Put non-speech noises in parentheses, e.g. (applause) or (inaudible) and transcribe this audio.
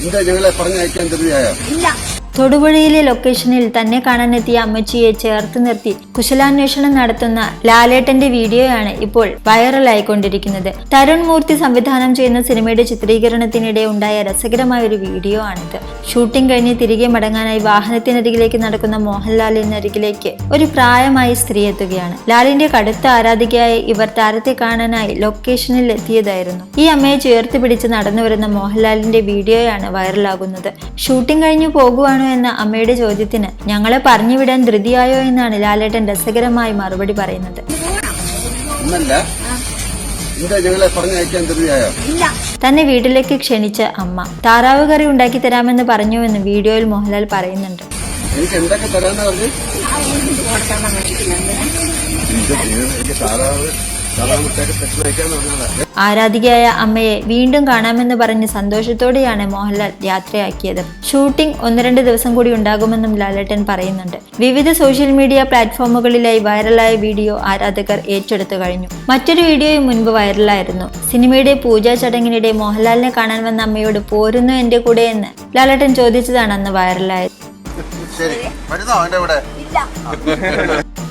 എന്താ ഞങ്ങളെ പറഞ്ഞയക്കാൻ ധൃതിയായോ തൊടുപുഴയിലെ ലൊക്കേഷനിൽ തന്നെ കാണാനെത്തിയ അമ്മച്ചിയെ ചേർത്ത് നിർത്തി കുശലാന്വേഷണം നടത്തുന്ന ലാലേട്ടന്റെ വീഡിയോയാണ് ഇപ്പോൾ വൈറലായിക്കൊണ്ടിരിക്കുന്നത്. തരുൺ മൂർത്തി സംവിധാനം ചെയ്യുന്ന സിനിമയുടെ ചിത്രീകരണത്തിനിടെ ഉണ്ടായ രസകരമായ ഒരു വീഡിയോ ആണിത്. ഷൂട്ടിംഗ് കഴിഞ്ഞ് തിരികെ മടങ്ങാനായി വാഹനത്തിനരികിലേക്ക് നടക്കുന്ന മോഹൻലാലിനരികിലേക്ക് ഒരു പ്രായമായ സ്ത്രീ എത്തുകയാണ്. ലാലിന്റെ കടുത്ത ആരാധികയായ ഇവർ താരത്തെ കാണാനായി ലൊക്കേഷനിൽ എത്തിയതായിരുന്നു. ഈ അമ്മയെ ചേർത്ത് പിടിച്ച് നടന്നു വരുന്ന മോഹൻലാലിന്റെ വീഡിയോയാണ് വൈറലാകുന്നത്. ഷൂട്ടിംഗ് കഴിഞ്ഞു പോകുവാണോ എന്ന അമ്മയുടെ ചോദ്യത്തിന് ഞങ്ങളെ പറഞ്ഞുവിടാൻ ധൃതിയായോ എന്നാണ് ലാലേട്ടൻ രസകരമായി മറുപടി പറയുന്നത്. തന്നെ വീട്ടിലേക്ക് ക്ഷണിച്ച അമ്മ താറാവ് കറി ഉണ്ടാക്കി തരാമെന്ന് പറഞ്ഞുവെന്ന് വീഡിയോയിൽ മോഹൻലാൽ പറയുന്നുണ്ട്. എനിക്ക് എന്തൊക്കെ തരാന്ന് പറഞ്ഞു? ഇത് താറാവ് ആരാധികയായ അമ്മയെ വീണ്ടും കാണാമെന്ന് പറഞ്ഞ് സന്തോഷത്തോടെയാണ് മോഹൻലാൽ യാത്രയാക്കിയത്. ഷൂട്ടിംഗ് ഒന്ന് രണ്ട് ദിവസം കൂടി ഉണ്ടാകുമെന്നും ലാലേട്ടൻ പറയുന്നുണ്ട്. വിവിധ സോഷ്യൽ മീഡിയ പ്ലാറ്റ്ഫോമുകളിലായി വൈറലായ വീഡിയോ ആരാധകർ ഏറ്റെടുത്തു കഴിഞ്ഞു. മറ്റൊരു വീഡിയോയും മുൻപ് വൈറലായിരുന്നു. സിനിമയുടെ പൂജാ ചടങ്ങിനിടെ മോഹൻലാലിനെ കാണാൻ വന്ന അമ്മയോട് പോരുന്നു എന്റെ കൂടെ എന്ന് ലാലേട്ടൻ ചോദിച്ചതാണ് അന്ന് വൈറലായത്. ശരി. വരുന്നോ? എന്റെ കൂടെ? (laughs)